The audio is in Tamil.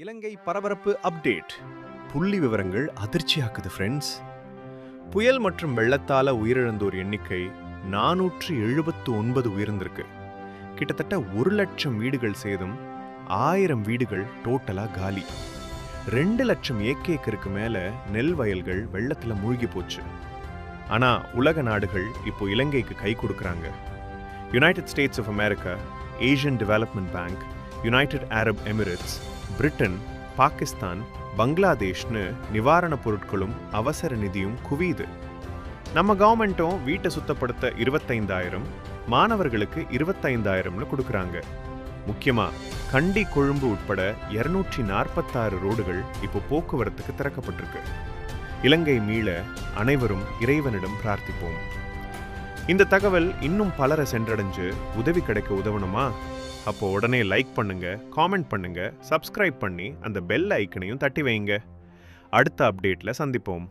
இலங்கை பரபரப்பு அப்டேட். புள்ளி விவரங்கள் அதிர்ச்சியாக்குது ஃப்ரெண்ட்ஸ் புயல் மற்றும் வெள்ளத்தால உயிரிழந்தோர் எண்ணிக்கை நானூற்று எழுபத்து ஒன்பது உயர்ந்திருக்கு. கிட்டத்தட்ட ஒரு லட்சம் வீடுகள் சேதம் ஆயிரம் வீடுகள் டோட்டலா காலி. ரெண்டு லட்சம் ஏக்கேக்கருக்கு மேல நெல் வயல்கள் வெள்ளத்துல மூழ்கி போச்சு. ஆனா உலக நாடுகள் இப்போ இலங்கைக்கு கை கொடுக்குறாங்க. United States of America Asian Development Bank United Arab Emirates Britain Pakistan பங்களாதேஷ்னு நிவாரணப் பொருட்களும் அவசர நிதியும் குவியுது. நம்ம கவர்மெண்ட்டும் வீட்டை சுத்தப்படுத்த இருபத்தைந்தாயிரம் மாணவர்களுக்கு இருபத்தைந்தாயிரம்னு கொடுக்குறாங்க. முக்கியமாக கண்டி கொழும்பு உட்பட இருநூற்றி நாற்பத்தாறு ரோடுகள் இப்போ போக்குவரத்துக்கு திறக்கப்பட்டிருக்கு. இலங்கை மீள அனைவரும் இறைவனிடம் பிரார்த்திப்போம். இந்த தகவல் இன்னும் பலரை சென்றடைஞ்சு உதவி கிடைக்க உதவணுமா? அப்போ உடனே லைக் பண்ணுங்க காமெண்ட் பண்ணுங்க சப்ஸ்கிரைப் பண்ணி அந்த பெல் ஐக்கனையும் தட்டி வைங்க அடுத்த அப்டேட்ல சந்திப்போம்.